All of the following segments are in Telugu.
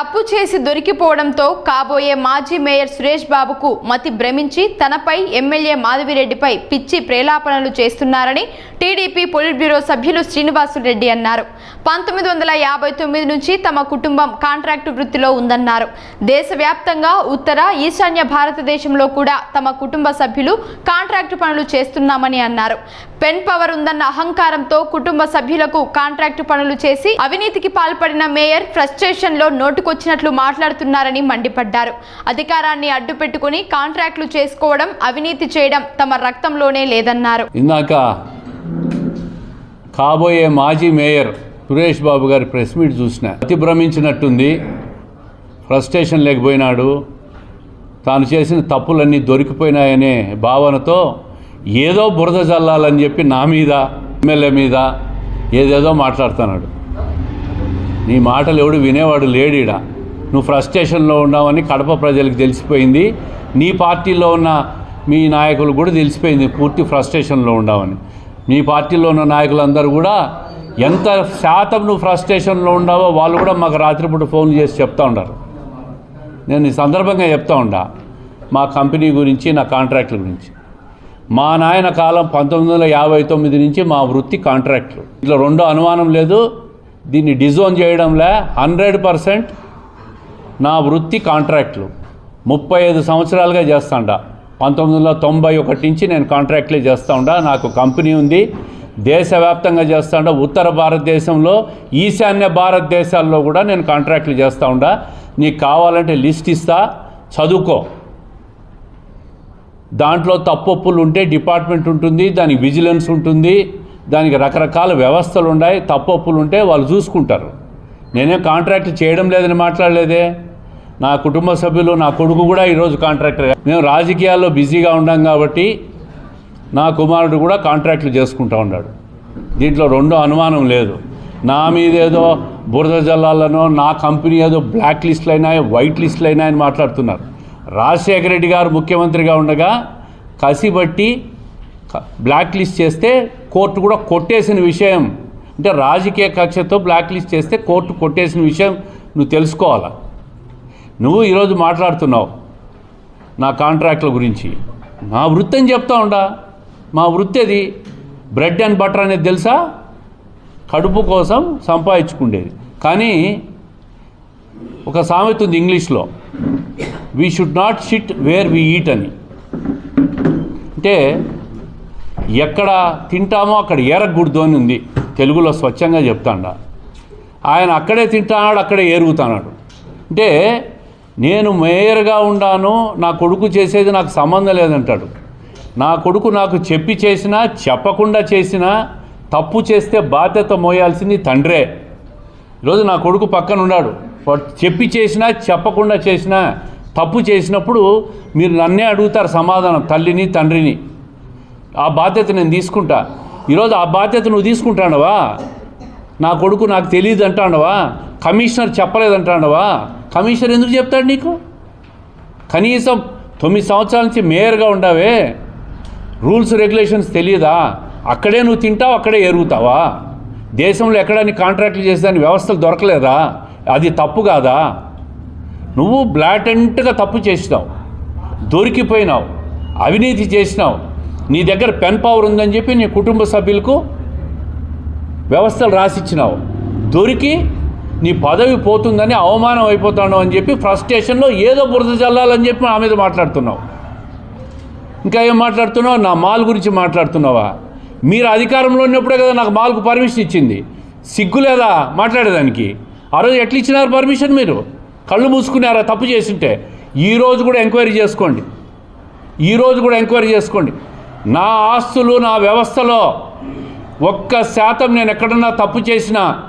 తప్పు చేసి దొరికిపోవడంతో కాబోయే మాజీ మేయర్ సురేష్ బాబుకు మతి భ్రమించి తనపై ఎమ్మెల్యే మాధవిరెడ్డిపై పిచ్చి ప్రేలాపనలు చేస్తున్నారని టీడీపీ పొలిట్ బ్యూరో సభ్యులు శ్రీనివాసురెడ్డి అన్నారు. పంతొమ్మిది వందల యాభై తొమ్మిది నుంచి తమ కుటుంబం కాంట్రాక్టు వృత్తిలో ఉందన్నారు. దేశవ్యాప్తంగా ఉత్తర ఈశాన్య భారతదేశంలో కూడా తమ కుటుంబ సభ్యులు కాంట్రాక్టు పనులు చేస్తున్నామని అన్నారు. పెన్ పవర్ ఉందన్న అహంకారంతో కుటుంబ సభ్యులకు కాంట్రాక్టు పనులు చేసి అవినీతికి పాల్పడిన మేయర్ ఫ్రస్ట్రేషన్లో నోటుకు వచ్చినట్లు మాట్లాడుతున్నారని మండిపడ్డారు. అధికారాన్ని అడ్డు పెట్టుకుని కాంట్రాక్టులు చేసుకోవడం అవినీతి చేయడం తమ రక్తంలోనే లేదన్నారు. ఇందాక కాబోయే మాజీ మేయర్ సురేష్ బాబు గారి ప్రెస్ మీట్ చూసిన అతి భ్రమించినట్టుంది ఫ్రస్ట్రేషన్ లేకపోయినాడు తాను చేసిన తప్పులన్నీ దొరికిపోయినాయనే భావనతో ఏదో బురద చల్లాలని చెప్పి నా మీద ఎమ్మెల్యే మీద ఏదేదో మాట్లాడుతున్నాడు. నీ మాటలు ఎవడు వినేవాడు లేడీడ? నువ్వు ఫ్రస్ట్రేషన్లో ఉన్నావని కడప ప్రజలకు తెలిసిపోయింది. నీ పార్టీలో ఉన్న మీ నాయకులు కూడా తెలిసిపోయింది పూర్తి ఫ్రస్ట్రేషన్లో ఉండవని మీ పార్టీలో ఉన్న నాయకులందరూ కూడా ఎంత శాతం నువ్వు ఫ్రస్ట్రేషన్లో ఉన్నావో వాళ్ళు కూడా మాకు రాత్రిపూట ఫోన్ చేసి చెప్తా ఉంటారు నేను ఈ సందర్భంగా చెప్తా ఉండా మా కంపెనీ గురించి నా కాంట్రాక్ట్ల గురించి. మా నాయన కాలం పంతొమ్మిది వందల యాభై తొమ్మిది నుంచి మా వృత్తి కాంట్రాక్ట్లు. ఇట్లా రెండో అనుమానం లేదు దీన్ని డిజోన్ చేయడంలో హండ్రెడ్ పర్సెంట్ నా వృత్తి కాంట్రాక్ట్లు. ముప్పై ఐదు సంవత్సరాలుగా చేస్తాండా. పంతొమ్మిది వందల తొంభై ఒకటి నుంచి నేను కాంట్రాక్ట్లే చేస్తూ ఉండా నాకు కంపెనీ ఉంది. దేశవ్యాప్తంగా చేస్తాండా. ఉత్తర భారతదేశంలో ఈశాన్య భారతదేశాల్లో కూడా నేను కాంట్రాక్ట్లు చేస్తూ ఉండా నీకు కావాలంటే లిస్ట్ ఇస్తా. చదువుకో. దాంట్లో తప్పొప్పులు ఉంటే డిపార్ట్మెంట్ ఉంటుంది దానికి విజిలెన్స్ ఉంటుంది. దానికి రకరకాల వ్యవస్థలు ఉన్నాయి తప్పప్పులు ఉంటే వాళ్ళు చూసుకుంటారు. నేనేం కాంట్రాక్ట్ చేయడం లేదని మాట్లాడలేదే? నా కుటుంబ సభ్యులు నా కొడుకు కూడా ఈరోజు కాంట్రాక్టర్ మేము రాజకీయాల్లో బిజీగా ఉన్నాం కాబట్టి నా కుమారుడు కూడా కాంట్రాక్ట్లు చేసుకుంటా ఉన్నాడు. దీంట్లో రెండో అనుమానం లేదు. నా మీద ఏదో బురద జల్లాలనో నా కంపెనీ ఏదో బ్లాక్ లిస్టులు అయినా వైట్ లిస్టులు అయినాయని మాట్లాడుతున్నారు. రాజశేఖర రెడ్డి గారు ముఖ్యమంత్రిగా ఉండగా కసిబట్టి బ్లాక్ లిస్ట్ చేస్తే కోర్టు కూడా కొట్టేసిన విషయం. అంటే రాజకీయ కక్షతో బ్లాక్ లిస్ట్ చేస్తే కోర్టు కొట్టేసిన విషయం నువ్వు తెలుసుకోవాలా? నువ్వు ఈరోజు మాట్లాడుతున్నావు నా కాంట్రాక్ట్ల గురించి. మా వృత్తి అని చెప్తా ఉండా. మా వృత్తి అది బ్రెడ్ అండ్ బటర్ అనేది తెలుసా? కడుపు కోసం సంపాదించుకుండేది. కానీ ఒక సామెత ఉంది ఇంగ్లీష్లో. We should not shit where we eat అని. అంటే ఎక్కడ తింటామో అక్కడ ఏరగకూడదు అని ఉంది. తెలుగులో స్వచ్ఛంగా చెప్తాండ. ఆయన అక్కడే తింటాడు అక్కడే ఏరుగుతాడు అంటే నేను మేయర్గా ఉండాను నా కొడుకు చేసేది నాకు సంబంధం లేదంటాడు. నా కొడుకు నాకు చెప్పి చేసినా చెప్పకుండా చేసినా తప్పు చేస్తే బాధ్యత మోయాల్సింది తండ్రే. ఈరోజు నా కొడుకు పక్కన ఉన్నాడు చెప్పి చేసినా చెప్పకుండా చేసినా తప్పు చేసినప్పుడు మీరు నన్నే అడుగుతారు సమాధానం తల్లిని తండ్రిని. ఆ బాధ్యత నేను తీసుకుంటా. ఈరోజు ఆ బాధ్యత నువ్వు తీసుకుంటానవా? నా కొడుకు నాకు తెలియదు అంటాడవా కమిషనర్ చెప్పలేదంటాడవా కమిషనర్ ఎందుకు చెప్తాడు నీకు? కనీసం తొమ్మిది సంవత్సరాల నుంచి మేయర్గా ఉండవే. రూల్స్ రెగ్యులేషన్స్ తెలియదా? అక్కడే నువ్వు తింటావు అక్కడే ఎరుగుతావా? దేశంలో ఎక్కడానికి కాంట్రాక్ట్లు చేసేదాని వ్యవస్థలు దొరకలేదా? అది తప్పు కాదా? నువ్వు బ్లాటెంట్గా తప్పు చేసినావు. దొరికిపోయినావు. అవినీతి చేసినావు. నీ దగ్గర పెన్ పవర్ ఉందని చెప్పి నీ కుటుంబ సభ్యులకు వ్యవస్థలు రాసిచ్చినావు. దొరికి నీ పదవి పోతుందని అవమానం అయిపోతాను అని చెప్పి ఫ్రస్ట్రేషన్లో ఏదో బురద చల్లాలని చెప్పి నా మీద మాట్లాడుతున్నావు. ఇంకా ఏం మాట్లాడుతున్నావు? నా మాల్ గురించి మాట్లాడుతున్నావా? మీరు అధికారంలో ఉన్నప్పుడే కదా నాకు మాల్కు పర్మిషన్ ఇచ్చింది. సిగ్గు లేదా మాట్లాడేదానికి? ఆ రోజు ఎట్లా ఇచ్చినారు పర్మిషన్ మీరు? కళ్ళు మూసుకున్నారా తప్పు చేసింటే? ఈరోజు కూడా ఎంక్వైరీ చేసుకోండి. ఈరోజు కూడా ఎంక్వైరీ చేసుకోండి. నా ఆస్తులు నా వ్యవస్థలో ఒక్క శాతం నేను ఎక్కడన్నా తప్పు చేసినా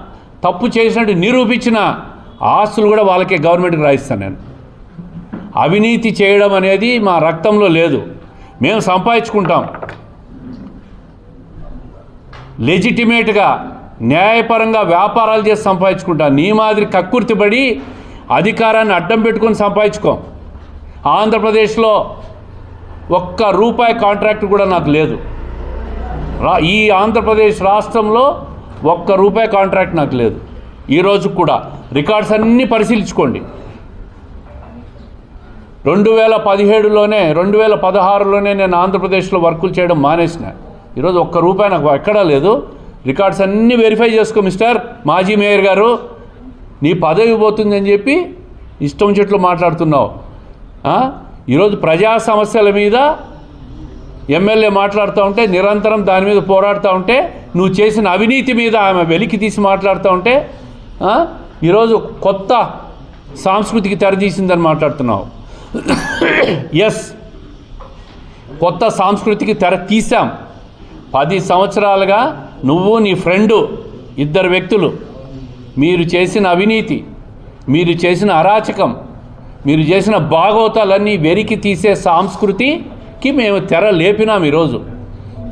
తప్పు చేసినట్టు నిరూపించిన ఆస్తులు కూడా వాళ్ళకే గవర్నమెంట్కి రాయిస్తాను నేను. అవినీతి చేయడం అనేది మా రక్తంలో లేదు. మేము సంపాదించుకుంటాం. లెజిటిమేట్గా న్యాయపరంగా వ్యాపారాలు చేసి సంపాదించుకుంటాం. నీ మాదిరి కక్కుర్తిపడి అధికారాన్ని అడ్డం పెట్టుకొని సంపాదించుకోం. ఆంధ్రప్రదేశ్లో ఒక్క రూపాయి కాంట్రాక్ట్ కూడా నాకు లేదు. రా ఈ ఆంధ్రప్రదేశ్ రాష్ట్రంలో ఒక్క రూపాయి కాంట్రాక్ట్ నాకు లేదు. ఈరోజు కూడా రికార్డ్స్ అన్నీ పరిశీలించుకోండి. రెండు వేల పదిహేడులోనే రెండు వేల పదహారులోనే నేను ఆంధ్రప్రదేశ్లో వర్కులు చేయడం మానేసిన. ఈరోజు ఒక్క రూపాయి నాకు ఎక్కడా లేదు. రికార్డ్స్ అన్నీ వెరిఫై చేసుకో మిస్టర్ మాజీ మేయర్ గారు. నీ పదవి పోతుందని చెప్పి ఇష్టం చెట్లు మాట్లాడుతున్నావు. ఈరోజు ప్రజా సమస్యల మీద ఎమ్మెల్యే మాట్లాడుతూ ఉంటే నిరంతరం దాని మీద పోరాడుతూ ఉంటే నువ్వు చేసిన అవినీతి మీద ఆమె వెలికి తీసి మాట్లాడుతూ ఉంటే ఈరోజు కొత్త సాంస్కృతికి తెరదీసిందని మాట్లాడుతున్నావు. ఎస్ కొత్త సాంస్కృతికి తెర తీసాం పది సంవత్సరాలుగా నువ్వు నీ ఫ్రెండు ఇద్దరు వ్యక్తులు మీరు చేసిన అవినీతి మీరు చేసిన అరాచకం మీరు చేసిన భాగవతాలన్నీ వెరికి తీసే సాంస్కృతికి మేము తెర లేపినాం ఈరోజు.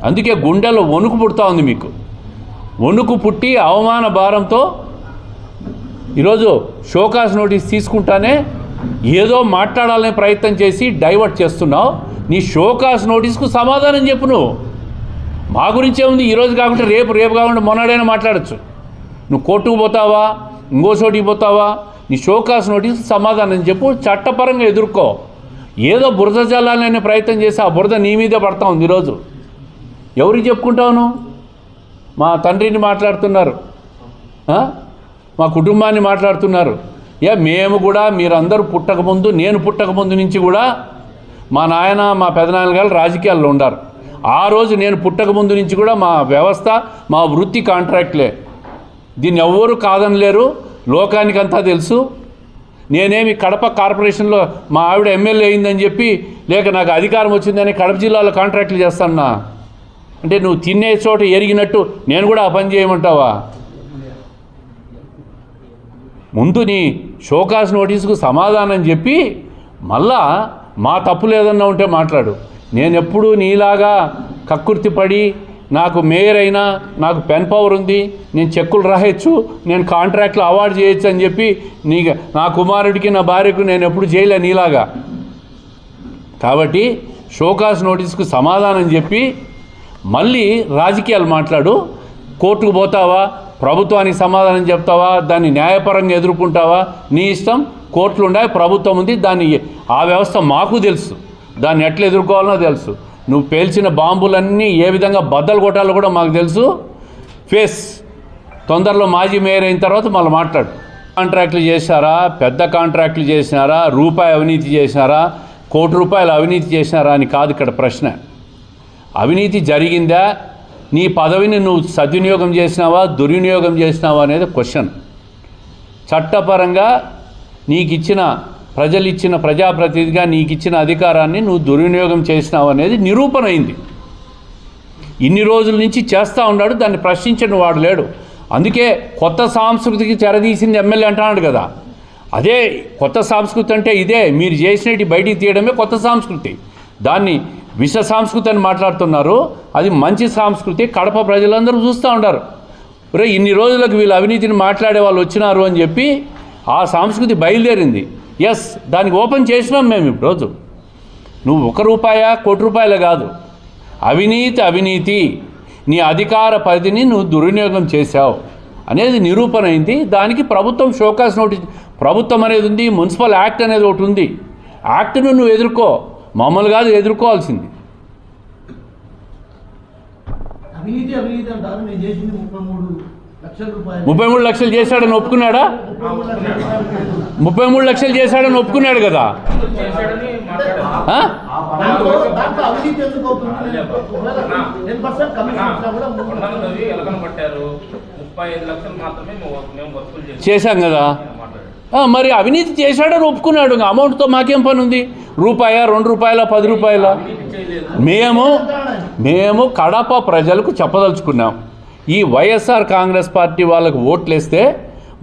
అందుకే గుండెలో వణుకు పుడతా ఉంది మీకు. వణుకు పుట్టి అవమాన భారంతో ఈరోజు షోకాస్ నోటీస్ తీసుకుంటానే ఏదో మాట్లాడాలనే ప్రయత్నం చేసి డైవర్ట్ చేస్తున్నావు. నీ షోకాస్ నోటీస్కు సమాధానం చెప్పు నువ్వు. మా గురించే ఉంది ఈరోజు కాకుండా రేపు రేపు కాకుండా మొన్నడైనా మాట్లాడచ్చు. నువ్వు కోర్టుకు పోతావా? ఇంకో చోటికి పోతావా? నీ షోకాస్ నోటీస్ సమాధానం చెప్పు చట్టపరంగా ఎదుర్కో. ఏదో బురద జల్లాలనే ప్రయత్నం చేసి ఆ బురద నీ మీదే పడతా ఉంది ఈరోజు. ఎవరికి చెప్పుకుంటావును మా తండ్రిని మాట్లాడుతున్నారు. మా కుటుంబాన్ని మాట్లాడుతున్నారు. ఏ మేము కూడా మీరందరూ పుట్టకముందు నేను పుట్టకముందు నుంచి కూడా మా నాయన మా పెదనాయన గారు రాజకీయాల్లో ఉండారు. ఆ రోజు నేను పుట్టకముందు నుంచి కూడా మా వ్యవస్థ మా వృత్తి కాంట్రాక్ట్లే. దీన్ని ఎవ్వరూ కాదనలేరు. లోకానికంతా తెలుసు. నేనేమి కడప కార్పొరేషన్లో మా ఆవిడ ఎమ్మెల్యే అయిందని చెప్పి లేక నాకు అధికారం వచ్చిందని కడప జిల్లాలో కాంట్రాక్ట్లు చేస్తానా అంటే నువ్వు తినే చోట ఎరిగినట్టు నేను కూడా ఆ పని చేయమంటావా? ముందు నీ షోకాస్ నోటీసుకు సమాధానం చెప్పి మళ్ళా మా తప్పు లేదన్నా ఉంటే మాట్లాడు. నేను ఎప్పుడూ నీలాగా కక్కుర్తి పడి నాకు మేయర్ అయినా నాకు పెన్ పవర్ ఉంది నేను చెక్కులు రాయొచ్చు నేను కాంట్రాక్ట్లు అవార్డు చేయొచ్చు అని చెప్పి నీ నా కుమారుడికి నా భార్యకు నేను ఎప్పుడు చేయలే నీలాగా. కాబట్టి షోకాస్ నోటీస్కు సమాధానం చెప్పి మళ్ళీ రాజకీయాలు మాట్లాడు కోర్టుకు పోతావా ప్రభుత్వానికి సమాధానం చెప్తావా దాన్ని న్యాయపరంగా ఎదుర్కొంటావా నీ ఇష్టం కోర్టులు ఉన్నాయి ప్రభుత్వం ఉంది దాన్ని ఆ వ్యవస్థ మాకు తెలుసు. దాన్ని ఎట్లా ఎదుర్కోవాలనో తెలుసు. నువ్వు పేల్చిన బాంబులన్నీ ఏ విధంగా బద్దలు కొట్టాలో కూడా మాకు తెలుసు. ఫేస్ తొందరలో మాజీ మేయర్ అయిన తర్వాత మళ్ళీ మాట్లాడు. కాంట్రాక్ట్లు చేశారా? పెద్ద కాంట్రాక్ట్లు చేసినారా? రూపాయి అవినీతి చేసినారా? కోటి రూపాయలు అవినీతి చేసినారా అని కాదు ఇక్కడ ప్రశ్న. అవినీతి జరిగిందా? నీ పదవిని నువ్వు సద్వినియోగం చేసినావా? దుర్వినియోగం చేసినావా అనేది క్వశ్చన్. చట్టపరంగా నీకు ఇచ్చిన ప్రజలు ఇచ్చిన ప్రజాప్రతినిధిగా నీకు ఇచ్చిన అధికారాన్ని నువ్వు దుర్వినియోగం చేసినావు అనేది నిరూపణ అయింది ఇన్ని రోజుల నుంచి చేస్తూ ఉన్నాడు దాన్ని ప్రశ్నించని వాడు లేడు. అందుకే కొత్త సంస్కృతికి చెరదీసింది ఎమ్మెల్యే అంటున్నాడు కదా. అదే కొత్త సంస్కృతి అంటే ఇదే మీరు చేసినట్టు బయటికి తీయడమే కొత్త సంస్కృతి. దాన్ని విష సంస్కృతి అని మాట్లాడుతున్నారు. అది మంచి సంస్కృతి కడప ప్రజలందరూ చూస్తూ ఉంటారు రే ఇన్ని రోజులకు వీళ్ళు అవినీతిని మాట్లాడే వాళ్ళు వచ్చినారు అని చెప్పి ఆ సంస్కృతి బయలుదేరింది. ఎస్ దానికి ఓపెన్ చేసినాం మేము ఇప్పుడు రోజు నువ్వు ఒక రూపాయ కోటి రూపాయలు కాదు. అవినీతి అవినీతి. నీ అధికార పరిధిని నువ్వు దుర్వినియోగం చేశావు. అనేది నిరూపణ అయింది. దానికి ప్రభుత్వం షోకాస్ నోటీస్ ప్రభుత్వం అనేది ఉంది మున్సిపల్ యాక్ట్ అనేది ఒకటి ఉంది. యాక్ట్ను నువ్వు ఎదుర్కో. మామూలు కాదు ఎదుర్కోవాల్సింది. అవినీతి అవినీతి అంటారు. నేను చేసింది ముప్పై మూడు. ముప్పై మూడు లక్షలు చేశాడని ఒప్పుకున్నాడా? ముప్పై మూడు లక్షల చేశాడని ఒప్పుకున్నాడు కదా. చేశాం. కదా. మరి అవినీతి చేశాడని ఒప్పుకున్నాడు. అమౌంట్తో మాకేం పని ఉంది రూపాయ రెండు రూపాయల పది రూపాయల? మేము మేము కడప ప్రజలకు చెప్పదలుచుకున్నాం. ఈ వైఎస్ఆర్ కాంగ్రెస్ పార్టీ వాళ్ళకు ఓట్లేస్తే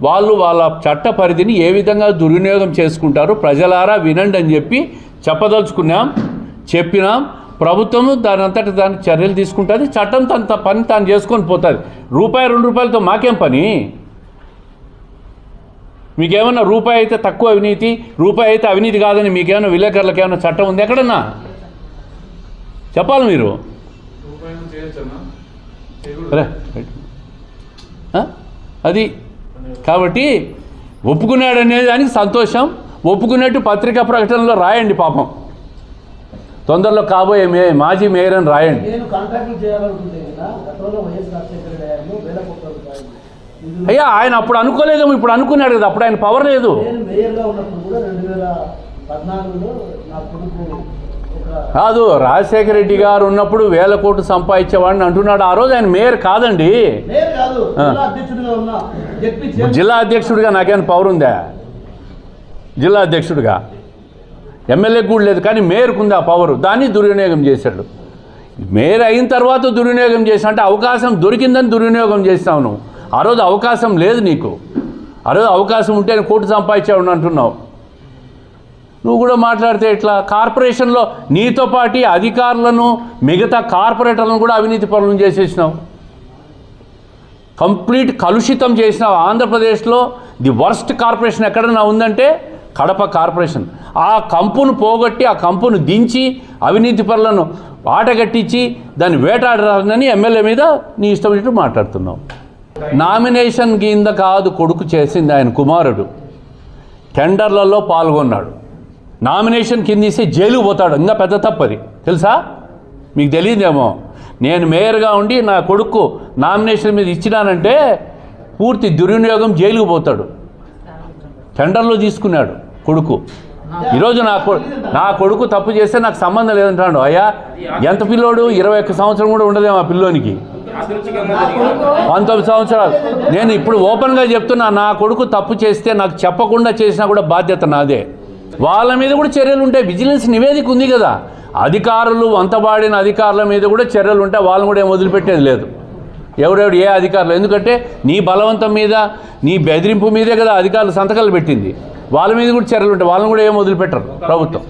వాళ్ళు వాళ్ళ చట్ట పరిధిని ఏ విధంగా దుర్వినియోగం చేసుకుంటారు ప్రజలారా వినండి అని చెప్పి చెప్పదలుచుకున్నాం చెప్పినాం. ప్రభుత్వము దాని అంతటి దాని చర్యలు తీసుకుంటుంది చట్టం తన పని తాను చేసుకొని పోతుంది. రూపాయి రెండు రూపాయలతో మాకేం పని? మీకేమన్నా రూపాయి అయితే తక్కువ అవినీతి రూపాయి అయితే అవినీతి కాదని మీకేమైనా విలేకరులకు ఏమైనా చట్టం ఉంది ఎక్కడన్నా? చెప్పాలి మీరు. అరే అది. కాబట్టి ఒప్పుకున్నాడు అనే దానికి సంతోషం. ఒప్పుకున్నట్టు పత్రికా ప్రకటనలో రాయండి పాపం. తొందరలో కాబోయే మే మాజీ మేయర్ అని రాయండి. అయ్యా ఆయన అప్పుడు అనుకోలేదేమో ఇప్పుడు అనుకున్నాడు కదా అప్పుడు ఆయన పవర్ లేదు. కాదు రాజశేఖర రెడ్డి గారు ఉన్నప్పుడు వేల కోట్లు సంపాదించేవాడిని అంటున్నాడు. ఆ రోజు ఆయన మేయర్ కాదండి. జిల్లా అధ్యక్షుడిగా నాకేమైనా పవర్ ఉందా? జిల్లా అధ్యక్షుడిగా. ఎమ్మెల్యేకి కూడా లేదు కానీ మేయర్కు ఉంది ఆ పవర్ దాన్ని దుర్వినియోగం చేశాడు. మేయర్ అయిన తర్వాత దుర్వినియోగం చేసా అంటే అవకాశం దొరికిందని దుర్వినియోగం చేస్తావు నువ్వు. ఆ రోజు అవకాశం లేదు నీకు. ఆ రోజు అవకాశం ఉంటే నేను కోటి సంపాదించావు అంటున్నావు. నువ్వు కూడా మాట్లాడితే ఎట్లా? కార్పొరేషన్లో నీతో పాటు అధికారులను మిగతా కార్పొరేటర్లను కూడా అవినీతి పనులను చేసేసినావు. కంప్లీట్ కలుషితం చేసినావు ఆంధ్రప్రదేశ్లో. ది వర్స్ట్ కార్పొరేషన్ ఎక్కడన్నా ఉందంటే కడప కార్పొరేషన్. ఆ కంపును పోగొట్టి ఆ కంపును దించి అవినీతి పనులను ఆటగట్టించి దాన్ని వేటాడాలని ఎమ్మెల్యే మీద నీ ఇష్టం వచ్చినట్టు మాట్లాడుతున్నావు. నామినేషన్ కింద కాదు కొడుకు చేసింది ఆయన కుమారుడు. టెండర్లలో పాల్గొన్నాడు. నామినేషన్ కింద ఇస్తే పోతాడు. ఇంకా పెద్ద తప్పది తెలుసా? మీకు తెలియదేమో. నేను మేయర్గా ఉండి నా కొడుకు నామినేషన్ మీద ఇచ్చినానంటే పూర్తి దుర్వినియోగం జైలుకు పోతాడు. టెండర్లో తీసుకున్నాడు కొడుకు. ఈరోజు నా నా కొడుకు తప్పు చేస్తే నాకు సంబంధం లేదంటాడు. అయ్యా ఎంత పిల్లోడు? ఇరవై ఒక్క సంవత్సరం కూడా ఉండదేమో ఆ పిల్లోనికి. పంతొమ్మిది సంవత్సరాలు. నేను ఇప్పుడు ఓపెన్గా చెప్తున్నా నా కొడుకు తప్పు చేస్తే నాకు చెప్పకుండా చేసినా కూడా బాధ్యత నాదే. వాళ్ళ మీద కూడా చర్యలు ఉంటాయి విజిలెన్స్ నివేదిక ఉంది కదా. అధికారులు వంతబాడిన అధికారుల మీద కూడా చర్యలు ఉంటాయి వాళ్ళని కూడా ఏం వదిలిపెట్టేది లేదు. ఎవరెవడు ఏ అధికారులు? ఎందుకంటే నీ బలవంతం మీద నీ బెదిరింపు మీదే కదా అధికారులు సంతకాలు పెట్టింది. వాళ్ళ మీద కూడా చర్యలు ఉంటాయి వాళ్ళని కూడా ఏం వదిలిపెట్టరు ప్రభుత్వం.